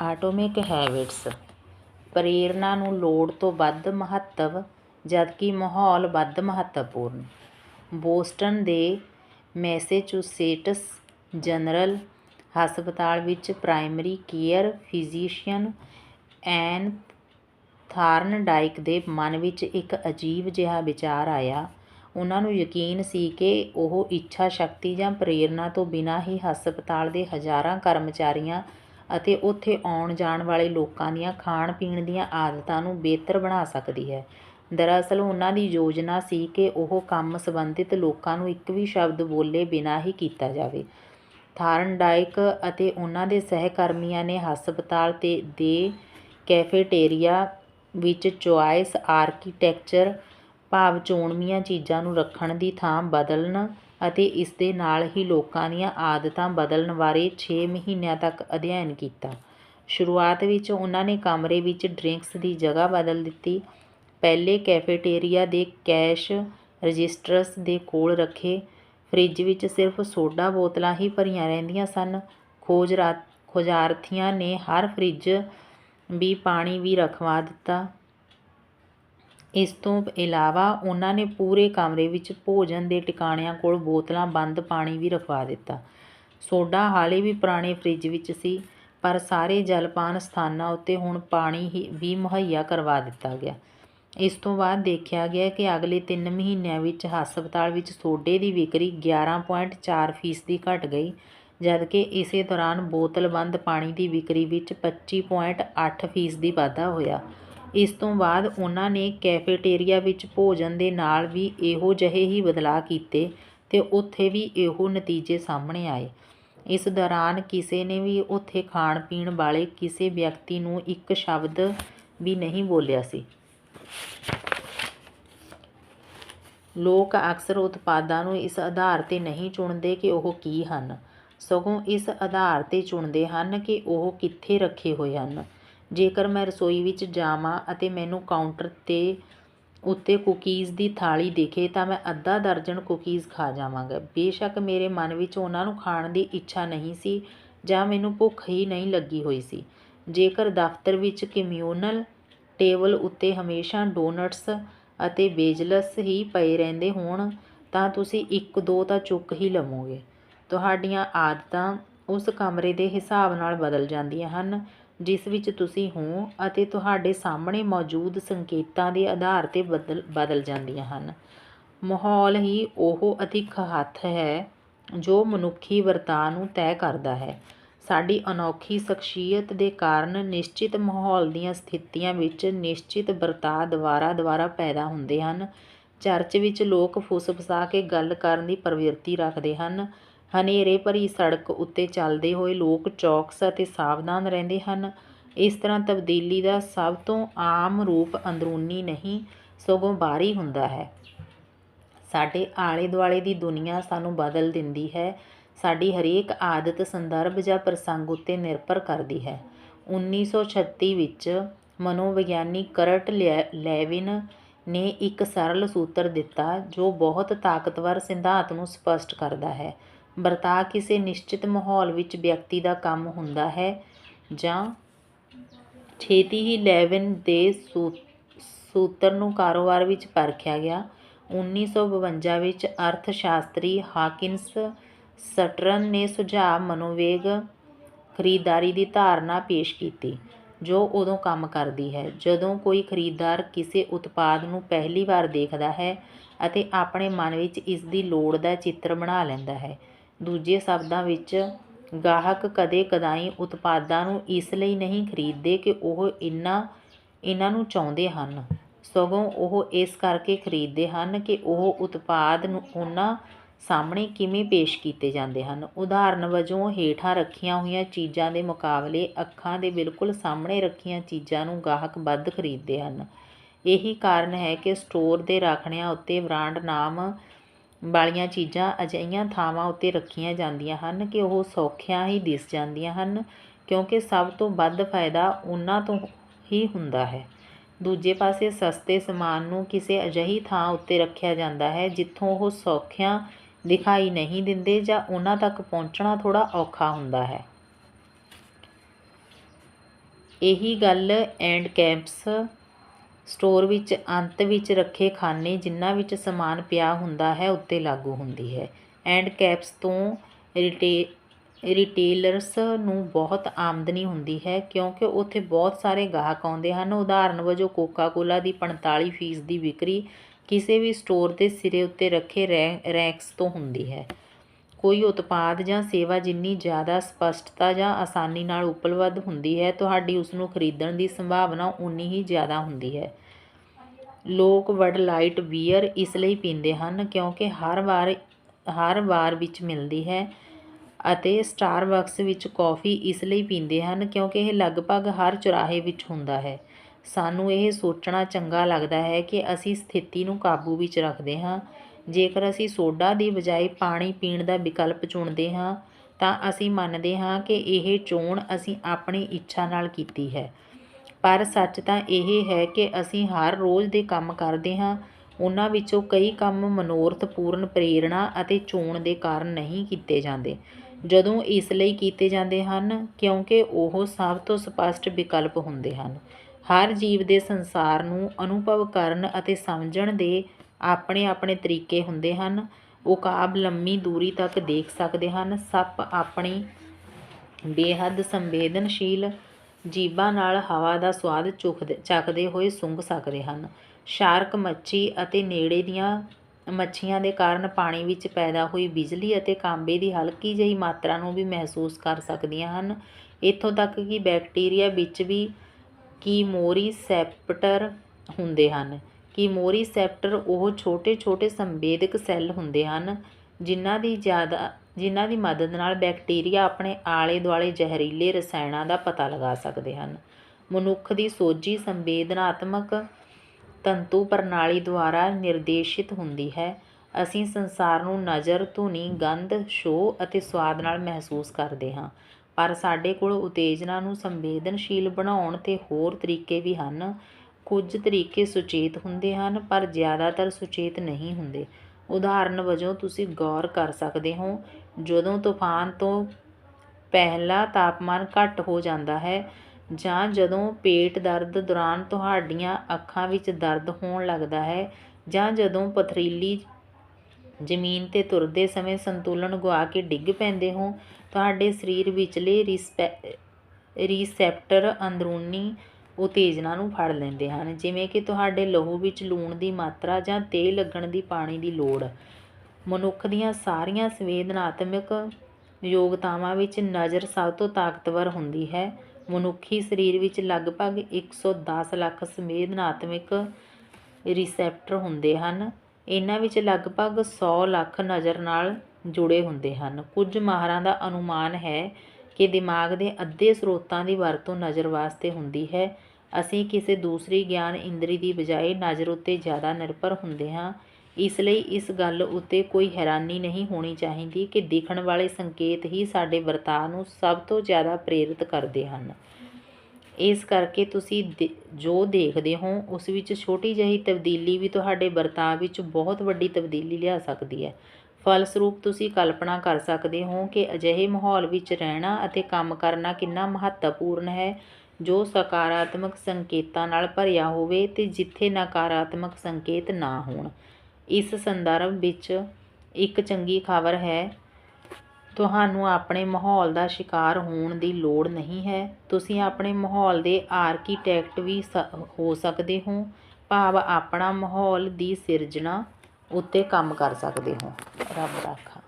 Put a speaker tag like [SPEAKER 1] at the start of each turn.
[SPEAKER 1] ਆਟੋਮਿਕ habits. ਪ੍ਰੇਰਨਾ ਨੂੰ ਲੋੜ ਤੋਂ ਵੱਧ ਮਹੱਤਵ, ਜਦਕਿ ਮਾਹੌਲ ਵੱਧ ਮਹੱਤਵਪੂਰਨ। ਬੋਸਟਨ ਦੇ ਮੈਸੇਚੂਸੇਟਸ ਜਨਰਲ ਹਸਪਤਾਲ ਵਿੱਚ primary care physician Ann Thorndike ਦੇ ਮਨ ਵਿੱਚ ਇੱਕ ਅਜੀਬ ਜਿਹਾ ਵਿਚਾਰ ਆਇਆ। ਉਹਨਾਂ ਨੂੰ ਯਕੀਨ ਸੀ ਕਿ ਉਹ ਇੱਛਾ ਸ਼ਕਤੀ ਜਾਂ ਪ੍ਰੇਰਨਾ ਤੋਂ ਬਿਨਾਂ ਹੀ ਹਸਪਤਾਲ ਦੇ ਹਜ਼ਾਰਾਂ ਕਰਮਚਾਰੀਆਂ ਅਤੇ ਉੱਥੇ ਆਉਣ ਜਾਣ ਵਾਲੇ ਲੋਕਾਂ ਦੀਆਂ ਖਾਣ ਪੀਣ ਦੀਆਂ ਆਦਤਾਂ ਨੂੰ ਬਿਹਤਰ ਬਣਾ ਸਕਦੀ ਹੈ। ਦਰਅਸਲ ਉਹਨਾਂ ਦੀ ਯੋਜਨਾ ਸੀ ਕਿ ਉਹ ਕੰਮ ਸੰਬੰਧਿਤ ਲੋਕਾਂ ਨੂੰ ਇੱਕ ਵੀ ਸ਼ਬਦ ਬੋਲੇ ਬਿਨਾਂ ਹੀ ਕੀਤਾ ਜਾਵੇ। ਥਾਰਨਡਾਈਕ ਅਤੇ ਉਹਨਾਂ ਦੇ ਸਹਿਕਰਮੀਆਂ ਨੇ ਹਸਪਤਾਲ ਤੇ ਦੇ ਕੈਫੇਟੇਰੀਆ ਵਿੱਚ ਚੁਆਇਸ ਆਰਕੀਟੈਕਚਰ ਭਾਵ ਚੋਣਵੀਆਂ ਚੀਜ਼ਾਂ ਨੂੰ ਰੱਖਣ ਦੀ ਥਾਂ ਬਦਲਣ ਅਤੇ ਇਸ ਦੇ ਨਾਲ ਹੀ ਲੋਕਾਂ ਦੀਆਂ ਆਦਤਾਂ ਬਦਲਣ ਬਾਰੇ 6 ਮਹੀਨਿਆਂ ਤੱਕ ਅਧਿਐਨ ਕੀਤਾ। ਸ਼ੁਰੂਆਤ ਵਿੱਚ ਉਹਨਾਂ ਨੇ ਕਮਰੇ ਵਿੱਚ ਡਰਿੰਕਸ ਦੀ ਜਗ੍ਹਾ ਬਦਲ ਦਿੱਤੀ। ਪਹਿਲੇ ਕੈਫੇਟੇਰੀਆ ਦੇ ਕੈਸ਼ ਰਜਿਸਟਰਸ ਦੇ ਕੋਲ ਰੱਖੇ। ਫ੍ਰਿਜ ਵਿੱਚ ਸਿਰਫ ਸੋਡਾ ਬੋਤਲਾਂ ਹੀ ਭਰੀਆਂ ਰਹਿੰਦੀਆਂ ਸਨ। ਖੋਜ ਰਾ ਖੋਜਾਰਥੀਆਂ ਨੇ ਹਰ ਫ੍ਰਿਜ ਵੀ ਪਾਣੀ ਵੀ ਰਖਵਾ ਦਿੱਤਾ। ਇਸ ਤੋਂ ਇਲਾਵਾ ਉਹਨਾਂ ਨੇ ਪੂਰੇ ਕਮਰੇ ਵਿੱਚ ਭੋਜਨ ਦੇ ਟਿਕਾਣਿਆਂ ਕੋਲ ਬੋਤਲਾਂ, ਬੰਦ ਪਾਣੀ ਵੀ ਰਖਵਾ ਦਿੱਤਾ। ਸੋਡਾ ਹਾਲੇ ਵੀ ਪੁਰਾਣੇ ਫਰਿੱਜ ਵਿੱਚ ਸੀ, ਪਰ ਸਾਰੇ ਜਲਪਾਨ ਸਥਾਨਾਂ ਉੱਤੇ ਹੁਣ ਪਾਣੀ ਹੀ ਵੀ ਮੁਹੱਈਆ ਕਰਵਾ ਦਿੱਤਾ ਗਿਆ। ਇਸ ਤੋਂ ਬਾਅਦ ਦੇਖਿਆ ਗਿਆ ਕਿ ਅਗਲੇ ਤਿੰਨ ਮਹੀਨਿਆਂ ਵਿੱਚ ਹਸਪਤਾਲ ਵਿੱਚ ਸੋਡੇ ਦੀ ਵਿਕਰੀ 11.4 ਫੀਸਦੀ ਘਟ ਗਈ, ਜਦਕਿ ਇਸੇ ਦੌਰਾਨ ਬੋਤਲ-ਬੰਦ ਪਾਣੀ ਦੀ ਵਿਕਰੀ ਵਿੱਚ 25.8 ਫੀਸਦੀ ਵਾਧਾ ਹੋਇਆ। ਇਸ ਤੋਂ ਬਾਅਦ ਉਹਨਾਂ ਨੇ ਕੈਫੇਟੇਰੀਆ ਵਿੱਚ ਭੋਜਨ ਦੇ ਨਾਲ ਵੀ ਇਹੋ ਜਿਹੇ ਹੀ ਬਦਲਾਅ ਕੀਤੇ ਅਤੇ ਉੱਥੇ ਵੀ ਇਹੋ ਨਤੀਜੇ ਸਾਹਮਣੇ ਆਏ। ਇਸ ਦੌਰਾਨ ਕਿਸੇ ਨੇ ਵੀ ਉੱਥੇ ਖਾਣ ਪੀਣ ਵਾਲੇ ਕਿਸੇ ਵਿਅਕਤੀ ਨੂੰ ਇੱਕ ਸ਼ਬਦ ਵੀ ਨਹੀਂ ਬੋਲਿਆ ਸੀ। ਲੋਕ ਅਕਸਰ ਉਤਪਾਦਾਂ ਨੂੰ ਇਸ ਆਧਾਰ ਤੇ ਨਹੀਂ ਚੁਣਦੇ ਕਿ ਉਹ ਕੀ ਹਨ। ਸਗੋਂ ਇਸ ਆਧਾਰ ਤੇ ਚੁਣਦੇ ਹਨ ਕਿ ਉਹ ਕਿੱਥੇ ਰੱਖੇ ਹੋਏ ਹਨ। ਜੇਕਰ ਮੈਂ ਰਸੋਈ ਵਿੱਚ ਜਾਵਾਂ ਅਤੇ ਮੈਨੂੰ ਕਾਊਂਟਰ ਤੇ ਉੱਤੇ ਕੁਕੀਜ਼ ਦੀ ਥਾਲੀ ਦਿਖੇ ਤਾਂ ਮੈਂ ਅੱਧਾ ਦਰਜਨ ਕੂਕੀਜ਼ ਖਾ ਜਾਵਾਂਗਾ। ਬੇਸ਼ੱਕ ਮੇਰੇ ਮਨ ਵਿੱਚ ਉਹਨਾਂ ਨੂੰ ਖਾਣ ਦੀ ਇੱਛਾ ਨਹੀਂ ਸੀ ਜਾਂ ਮੈਨੂੰ ਭੁੱਖ ਹੀ ਨਹੀਂ ਲੱਗੀ ਹੋਈ ਸੀ। ਜੇਕਰ ਦਫ਼ਤਰ ਵਿੱਚ ਕਮਿਊਨਲ ਟੇਬਲ ਉੱਤੇ ਹਮੇਸ਼ਾ ਡੋਨਟਸ ਅਤੇ ਬੇਜਲਸ ਹੀ ਪਏ ਰਹਿੰਦੇ ਹੋਣ ਤਾਂ ਤੁਸੀਂ ਇੱਕ ਦੋ ਤਾਂ ਚੁੱਕ ਹੀ ਲਵੋਗੇ। ਤੁਹਾਡੀਆਂ ਆਦਤਾਂ ਉਸ ਕਮਰੇ ਦੇ ਹਿਸਾਬ ਨਾਲ ਬਦਲ ਜਾਂਦੀਆਂ ਹਨ। ਜਿਸ ਵਿੱਚ ਤੁਸੀਂ ਹੋ ਅਤੇ ਤੁਹਾਡੇ ਸਾਹਮਣੇ ਮੌਜੂਦ ਸੰਕੇਤਾਂ ਦੇ ਆਧਾਰ ਤੇ ਬਦਲ ਬਦਲ ਜਾਂਦੀਆਂ ਹਨ। ਮਾਹੌਲ ਹੀ ਉਹ ਅਧਿਕ ਹੱਥ ਹੈ ਜੋ ਮਨੁੱਖੀ ਵਰਤਾਅ ਨੂੰ ਤੈਅ ਕਰਦਾ ਹੈ। ਸਾਡੀ ਅਨੋਖੀ ਸ਼ਖਸੀਅਤ ਦੇ ਕਾਰਨ ਨਿਸ਼ਚਿਤ ਮਾਹੌਲ ਦੀਆਂ ਸਥਿਤੀਆਂ ਵਿੱਚ ਨਿਸ਼ਚਿਤ ਵਰਤਾਅ ਦੁਬਾਰਾ ਦੁਆਰਾ ਪੈਦਾ ਹੁੰਦੇ ਹਨ। ਚਰਚ ਵਿੱਚ ਲੋਕ ਫੁਸਫੁਸਾ ਕੇ ਗੱਲ ਕਰਨ ਦੀ ਪ੍ਰਵਿਰਤੀ ਰੱਖਦੇ ਹਨ। ਹਨੇਰੇ ਭਰੀ ਸੜਕ ਉੱਤੇ ਚੱਲਦੇ ਹੋਏ ਲੋਕ ਚੌਕਸ ਅਤੇ ਸਾਵਧਾਨ ਰਹਿੰਦੇ ਹਨ। ਇਸ ਤਰ੍ਹਾਂ ਤਬਦੀਲੀ ਦਾ ਸਭ ਤੋਂ ਆਮ ਰੂਪ ਅੰਦਰੂਨੀ ਨਹੀਂ, ਸਗੋਂ ਬਾਹਰੀ ਹੁੰਦਾ ਹੈ। ਸਾਡੇ ਆਲੇ ਦੁਆਲੇ ਦੀ ਦੁਨੀਆ ਸਾਨੂੰ ਬਦਲ ਦਿੰਦੀ ਹੈ। ਸਾਡੀ ਹਰੇਕ ਆਦਤ ਸੰਦਰਭ ਜਾਂ ਪ੍ਰਸੰਗ ਉੱਤੇ ਨਿਰਭਰ ਕਰਦੀ ਹੈ। 1936 ਵਿੱਚ ਮਨੋਵਿਗਿਆਨੀ ਕਰਟ ਲੈਵਿਨ ਨੇ ਇੱਕ ਸਰਲ ਸੂਤਰ ਦਿੱਤਾ ਜੋ ਬਹੁਤ ਤਾਕਤਵਰ ਸਿਧਾਂਤ ਨੂੰ ਸਪਸ਼ਟ ਕਰਦਾ ਹੈ। ਵਰਤਾਅ ਕਿਸੇ ਨਿਸ਼ਚਿਤ ਮਾਹੌਲ ਵਿੱਚ ਵਿਅਕਤੀ ਦਾ ਕੰਮ ਹੁੰਦਾ ਹੈ ਜਾਂ ਛੇਤੀ ਹੀ ਲੈਵਿਨ ਦੇ ਸੂਤਰ ਨੂੰ ਕਾਰੋਬਾਰ ਵਿੱਚ ਪਰਖਿਆ ਗਿਆ। 1952 ਵਿੱਚ ਅਰਥ ਸ਼ਾਸਤਰੀ ਹਾਕਿੰਸ ਸਟਰਨ ਨੇ ਸੁਝਾਅ ਮਨੋਵੇਗ ਖਰੀਦਦਾਰੀ ਦੀ ਧਾਰਨਾ ਪੇਸ਼ ਕੀਤੀ, ਜੋ ਉਦੋਂ ਕੰਮ ਕਰਦੀ ਹੈ, ਜਦੋਂ ਕੋਈ ਖਰੀਦਦਾਰ ਕਿਸੇ ਉਤਪਾਦ ਨੂੰ ਪਹਿਲੀ ਵਾਰ ਦੇਖਦਾ ਹੈ ਅਤੇ ਆਪਣੇ ਮਨ ਵਿੱਚ ਇਸ ਦੀ ਲੋੜ ਦਾ ਚਿੱਤਰ ਬਣਾ ਲੈਂਦਾ ਹੈ। ਦੂਜੇ ਸ਼ਬਦਾਂ ਵਿੱਚ, ਗਾਹਕ ਕਦੇ ਕਦਾਈ ਉਤਪਾਦਾਂ ਨੂੰ ਇਸ ਲਈ ਨਹੀਂ ਖਰੀਦਦੇ ਕਿ ਉਹ ਇਨ੍ਹਾਂ ਇਹਨਾਂ ਨੂੰ ਚਾਹੁੰਦੇ ਹਨ। ਸਗੋਂ ਉਹ ਇਸ ਕਰਕੇ ਖਰੀਦਦੇ ਹਨ ਕਿ ਉਹ ਉਤਪਾਦ ਨੂੰ ਉਹਨਾਂ ਸਾਹਮਣੇ ਕਿਵੇਂ ਪੇਸ਼ ਕੀਤੇ ਜਾਂਦੇ ਹਨ। ਉਦਾਹਰਨ ਵਜੋਂ, ਹੇਠਾਂ ਰੱਖੀਆਂ ਹੋਈਆਂ ਚੀਜ਼ਾਂ ਦੇ ਮੁਕਾਬਲੇ ਅੱਖਾਂ ਦੇ ਬਿਲਕੁਲ ਸਾਹਮਣੇ ਰੱਖੀਆਂ ਚੀਜ਼ਾਂ ਨੂੰ ਗਾਹਕ ਵੱਧ ਖਰੀਦਦੇ ਹਨ। ਇਹੀ ਕਾਰਨ ਹੈ ਕਿ ਸਟੋਰ ਦੇ ਰਾਖਣਿਆਂ ਉੱਤੇ ਬ੍ਰਾਂਡ ਨਾਮ ਵਾਲੀਆਂ ਚੀਜ਼ਾਂ ਅਜਿਹੀਆਂ ਥਾਵਾਂ ਉੱਤੇ ਰੱਖੀਆਂ ਜਾਂਦੀਆਂ ਹਨ ਕਿ ਉਹ ਸੌਖਿਆਂ ਹੀ ਦਿਸ ਜਾਂਦੀਆਂ ਹਨ, ਕਿਉਂਕਿ ਸਭ ਤੋਂ ਵੱਧ ਫਾਇਦਾ ਉਹਨਾਂ ਤੋਂ ਹੀ ਹੁੰਦਾ ਹੈ। ਦੂਜੇ ਪਾਸੇ ਸਸਤੇ ਸਮਾਨ ਨੂੰ ਕਿਸੇ ਅਜਿਹੀ ਥਾਂ ਉੱਤੇ ਰੱਖਿਆ ਜਾਂਦਾ ਹੈ ਜਿੱਥੋਂ ਉਹ ਸੌਖਿਆਂ ਦਿਖਾਈ ਨਹੀਂ ਦਿੰਦੇ ਜਾਂ ਉਹਨਾਂ ਤੱਕ ਪਹੁੰਚਣਾ ਥੋੜ੍ਹਾ ਔਖਾ ਹੁੰਦਾ ਹੈ। ਇਹੀ ਗੱਲ ਐਂਡ ਕੈਂਪਸ ਸਟੋਰ ਵਿੱਚ ਅੰਤ ਵਿੱਚ ਰੱਖੇ ਖਾਨੇ ਜਿਨ੍ਹਾਂ ਵਿੱਚ ਸਮਾਨ ਪਿਆ ਹੁੰਦਾ ਹੈ, ਉੱਤੇ ਲਾਗੂ ਹੁੰਦੀ ਹੈ। ਐਂਡ ਕੈਪਸ ਤੋਂ ਰਿਟੇ, ਰਿਟੇਲਰਸ ਨੂੰ ਬਹੁਤ ਆਮਦਨੀ ਹੁੰਦੀ ਹੈ ਕਿਉਂਕਿ ਉੱਥੇ ਬਹੁਤ ਸਾਰੇ ਗਾਹਕ ਆਉਂਦੇ ਹਨ। ਉਦਾਹਰਨ ਵਜੋਂ ਕੋਕਾ ਕੋਲਾ ਦੀ 45 ਫੀਸ ਦੀ ਵਿਕਰੀ ਕਿਸੇ ਵੀ ਸਟੋਰ ਦੇ ਸਿਰੇ ਉੱਤੇ ਰੱਖੇ ਰੈ, ਰੈਕਸ ਤੋਂ ਹੁੰਦੀ ਹੈ। ਕੋਈ ਉਤਪਾਦ ਜਾਂ ਸੇਵਾ ਜਿੰਨੀ ਜ਼ਿਆਦਾ ਸਪਸ਼ਟਤਾ ਜਾਂ ਆਸਾਨੀ ਨਾਲ ਉਪਲਬਧ ਹੁੰਦੀ ਹੈ, ਤੁਹਾਡੀ ਉਸ ਨੂੰ ਖਰੀਦਣ ਦੀ ਸੰਭਾਵਨਾ ਉਨੀ ਹੀ ਜ਼ਿਆਦਾ ਹੁੰਦੀ ਹੈ। ਲੋਕ ਬਡ ਲਾਈਟ ਬੀਅਰ ਇਸ ਲਈ ਪੀਂਦੇ ਹਨ ਕਿਉਂਕਿ ਹਰ ਵਾਰ ਹਰ ਵਾਰ ਵਿੱਚ ਮਿਲਦੀ ਹੈ ਅਤੇ ਸਟਾਰਬਕਸ ਵਿੱਚ ਕੌਫੀ ਇਸ ਲਈ ਪੀਂਦੇ ਹਨ ਕਿਉਂਕਿ ਇਹ ਲਗਭਗ ਹਰ ਚੁਰਾਹੇ ਵਿੱਚ ਹੁੰਦਾ ਹੈ। ਸਾਨੂੰ ਇਹ ਸੋਚਣਾ ਚੰਗਾ ਲੱਗਦਾ ਹੈ ਕਿ ਅਸੀਂ ਸਥਿਤੀ ਨੂੰ ਕਾਬੂ ਵਿੱਚ ਰੱਖਦੇ ਹਾਂ। ਜੇਕਰ ਅਸੀਂ ਸੋਡਾ ਦੀ ਬਜਾਏ ਪਾਣੀ ਪੀਣ ਦਾ ਵਿਕਲਪ ਚੁਣਦੇ ਹਾਂ, ਤਾਂ ਅਸੀਂ ਮੰਨਦੇ ਹਾਂ ਕਿ ਇਹ ਚੋਣ ਅਸੀਂ ਆਪਣੀ ਇੱਛਾ ਨਾਲ ਕੀਤੀ ਹੈ। ਪਰ ਸੱਚ ਤਾਂ ਇਹ ਹੈ ਕਿ ਅਸੀਂ ਹਰ ਰੋਜ਼ ਦੇ ਕੰਮ ਕਰਦੇ ਹਾਂ, ਉਹਨਾਂ ਵਿੱਚੋਂ ਕਈ ਕੰਮ ਮਨੋਰਥਪੂਰਨ ਪ੍ਰੇਰਣਾ ਅਤੇ ਚੋਣ ਦੇ ਕਾਰਨ ਨਹੀਂ ਕੀਤੇ ਜਾਂਦੇ। ਜਦੋਂ ਇਸ ਲਈ ਕੀਤੇ ਜਾਂਦੇ ਹਨ, ਕਿਉਂਕਿ ਉਹ ਸਭ ਤੋਂ ਸਪਸ਼ਟ ਵਿਕਲਪ ਹੁੰਦੇ ਹਨ। ਹਰ ਜੀਵ ਦੇ ਸੰਸਾਰ ਨੂੰ ਅਨੁਭਵ ਕਰਨ ਅਤੇ ਸਮਝਣ ਦੇ ਆਪਣੇ ਆਪਣੇ ਤਰੀਕੇ ਹੁੰਦੇ ਹਨ। ਉਕਾਬ ਲੰਮੀ ਦੂਰੀ ਤੱਕ ਦੇਖ ਸਕਦੇ ਹਨ। ਸੱਪ ਆਪਣੀ ਬੇਹੱਦ ਸੰਵੇਦਨਸ਼ੀਲ ਜੀਭਾਂ ਨਾਲ ਹਵਾ ਦਾ ਸਵਾਦ ਚੁਖਦੇ ਚੱਕਦੇ ਹੋਏ ਸੁੰਘ ਸਕਦੇ ਹਨ। ਸ਼ਾਰਕ ਮੱਛੀ ਅਤੇ ਨੇੜੇ ਦੀਆਂ ਮੱਛੀਆਂ ਦੇ ਕਾਰਨ ਪਾਣੀ ਵਿੱਚ ਪੈਦਾ ਹੋਈ ਬਿਜਲੀ ਅਤੇ ਕਾਂਬੇ ਦੀ ਹਲਕੀ ਜਿਹੀ ਮਾਤਰਾ ਨੂੰ ਵੀ ਮਹਿਸੂਸ ਕਰ ਸਕਦੀਆਂ ਹਨ। ਇੱਥੋਂ ਤੱਕ ਕਿ ਬੈਕਟੀਰੀਆ ਵਿੱਚ ਵੀ ਕੀਮੋਰੀਸੈਪਟਰ ਹੁੰਦੇ ਹਨ। ਕੀਮੋਰੀਸੈਪਟਰ ਉਹ ਛੋਟੇ-ਛੋਟੇ ਸੰਵੇਦਕ ਸੈੱਲ ਹੁੰਦੇ ਹਨ, ਜਿਨ੍ਹਾਂ ਦੀ ਜ਼ਿਆਦਾ, ਜਿਨ੍ਹਾਂ ਦੀ ਮਦਦ ਨਾਲ ਬੈਕਟੀਰੀਆ ਆਪਣੇ ਆਲੇ-ਦੁਆਲੇ ਜ਼ਹਿਰੀਲੇ ਰਸਾਇਣਾਂ ਦਾ ਪਤਾ ਲਗਾ ਸਕਦੇ ਹਨ। ਮਨੁੱਖ ਦੀ ਸੋਝੀ ਸੰਵੇਦਨਾਤਮਕ ਤੰਤੂ ਪ੍ਰਣਾਲੀ ਦੁਆਰਾ ਨਿਰਦੇਸ਼ਿਤ ਹੁੰਦੀ ਹੈ। ਅਸੀਂ ਸੰਸਾਰ ਨੂੰ ਨਜ਼ਰ, ਧੁਨੀ, ਗੰਧ ਛੋਹ ਅਤੇ ਸਵਾਦ ਨਾਲ ਮਹਿਸੂਸ ਕਰਦੇ ਹਾਂ, ਪਰ ਸਾਡੇ ਕੋਲ ਉਤੇਜਨਾ ਨੂੰ ਸੰਵੇਦਨਸ਼ੀਲ ਬਣਾਉਣ ਤੇ ਹੋਰ ਤਰੀਕੇ ਵੀ ਹਨ। ਕੁਝ ਤਰੀਕੇ ਸੁਚੇਤ ਹੁੰਦੇ ਹਨ, ਪਰ ਜ਼ਿਆਦਾਤਰ ਸੁਚੇਤ ਨਹੀਂ ਹੁੰਦੇ। ਉਦਾਹਰਨ ਵਜੋਂ, ਤੁਸੀਂ ਗੌਰ ਕਰ ਸਕਦੇ ਹੋ, ਜਦੋਂ ਤੂਫਾਨ ਤੋਂ ਪਹਿਲਾਂ ਤਾਪਮਾਨ ਘੱਟ ਹੋ ਜਾਂਦਾ ਹੈ, ਜਾਂ ਜਦੋਂ ਪੇਟ ਦਰਦ ਦੌਰਾਨ ਤੁਹਾਡੀਆਂ ਅੱਖਾਂ ਵਿੱਚ ਦਰਦ ਹੋਣ ਲੱਗਦਾ ਹੈ, ਜਾਂ ਜਦੋਂ ਪਥਰੀਲੀ ਜ਼ਮੀਨ ਤੇ ਤੁਰਦੇ ਸਮੇਂ ਸੰਤੁਲਨ ਗੁਆ ਕੇ ਡਿੱਗ ਪੈਂਦੇ ਹੋ, ਤੁਹਾਡੇ ਸਰੀਰ ਵਿਚਲੇ ਰਿਸੈਪਟਰ ਅੰਦਰੂਨੀ ਉਤੇਜਨਾ ਨੂੰ ਫੜ ਲੈਂਦੇ ਹਨ। ਜਿਵੇਂ ਕਿ ਤੁਹਾਡੇ ਲਹੂ ਵਿੱਚ ਲੂਣ ਦੀ ਮਾਤਰਾ ਜਾਂ ਤੇਲ ਲੱਗਣ ਦੀ ਪਾਣੀ ਦੀ ਲੋੜ। ਮਨੁੱਖ ਦੀਆਂ ਸਾਰੀਆਂ ਸੰਵੇਦਨਾਤਮਕ ਯੋਗਤਾਵਾਂ ਵਿੱਚ ਨਜ਼ਰ ਸਭ ਤੋਂ ਤਾਕਤਵਰ ਹੁੰਦੀ ਹੈ। ਮਨੁੱਖੀ ਸਰੀਰ ਵਿੱਚ ਲਗਭਗ 110 ਲੱਖ ਸੰਵੇਦਨਾਤਮਕ ਰਿਸੈਪਟਰ ਹੁੰਦੇ ਹਨ। ਇਹਨਾਂ ਵਿੱਚ ਲਗਭਗ 100 ਲੱਖ ਨਜ਼ਰ ਨਾਲ ਜੁੜੇ ਹੁੰਦੇ ਹਨ। ਕੁਝ ਮਾਹਰਾਂ ਦਾ ਅਨੁਮਾਨ ਹੈ ਕਿ ਦਿਮਾਗ ਦੇ ਅੱਧੇ ਸਰੋਤਾਂ ਦੀ ਵਰਤੋਂ ਨਜ਼ਰ ਵਾਸਤੇ ਹੁੰਦੀ ਹੈ। ਅਸੀਂ ਕਿਸੇ ਦੂਸਰੀ ਗਿਆਨ ਇੰਦਰੀ ਦੀ ਬਜਾਏ ਨਜ਼ਰ ਉੱਤੇ ਜ਼ਿਆਦਾ ਨਿਰਭਰ ਹੁੰਦੇ ਹਾਂ। ਇਸ ਲਈ ਇਸ ਗੱਲ ਉੱਤੇ ਕੋਈ ਹੈਰਾਨੀ ਨਹੀਂ ਹੋਣੀ ਚਾਹੀਦੀ ਕਿ ਦਿਖਣ ਵਾਲੇ ਸੰਕੇਤ ਹੀ ਸਾਡੇ ਵਰਤਾਅ ਨੂੰ ਸਭ ਤੋਂ ਜ਼ਿਆਦਾ ਪ੍ਰੇਰਿਤ ਕਰਦੇ ਹਨ। ਇਸ ਕਰਕੇ ਤੁਸੀਂ ਜੋ ਦੇਖਦੇ ਹੋ, ਉਸ ਵਿੱਚ ਛੋਟੀ ਜਿਹੀ ਤਬਦੀਲੀ ਵੀ ਤੁਹਾਡੇ ਵਰਤਾਅ ਵਿੱਚ ਬਹੁਤ ਵੱਡੀ ਤਬਦੀਲੀ ਲਿਆ ਸਕਦੀ ਹੈ। ਫਲਸਰੂਪ ਤੁਸੀਂ ਕਲਪਨਾ ਕਰ ਸਕਦੇ ਹੋ ਕਿ ਅਜਿਹੇ ਮਾਹੌਲ ਵਿੱਚ ਰਹਿਣਾ ਅਤੇ ਕੰਮ ਕਰਨਾ ਕਿੰਨਾ ਮਹੱਤਵਪੂਰਨ ਹੈ, ਜੋ ਸਕਾਰਾਤਮਕ ਸੰਕੇਤਾਂ ਨਾਲ ਭਰਿਆ ਹੋਵੇ ਤੇ ਜਿੱਥੇ ਨਕਾਰਾਤਮਕ ਸੰਕੇਤ ਨਾ ਹੋਣ। ਇਸ ਸੰਦਰਭ ਵਿੱਚ ਇੱਕ ਚੰਗੀ ਖਬਰ ਹੈ, ਤੁਹਾਨੂੰ ਆਪਣੇ ਮਾਹੌਲ ਦਾ ਸ਼ਿਕਾਰ ਹੋਣ ਦੀ ਲੋੜ ਨਹੀਂ ਹੈ। ਤੁਸੀਂ ਆਪਣੇ ਮਾਹੌਲ ਦੇ ਆਰਕੀਟੈਕਟ ਵੀ ਹੋ ਸਕਦੇ ਹੋ। ਭਾਵ ਆਪਣਾ ਮਾਹੌਲ ਦੀ ਸਿਰਜਣਾ ਉੱਤੇ ਕੰਮ ਕਰ ਸਕਦੇ ਹੋ। ਰੱਬ ਰਾਖਾ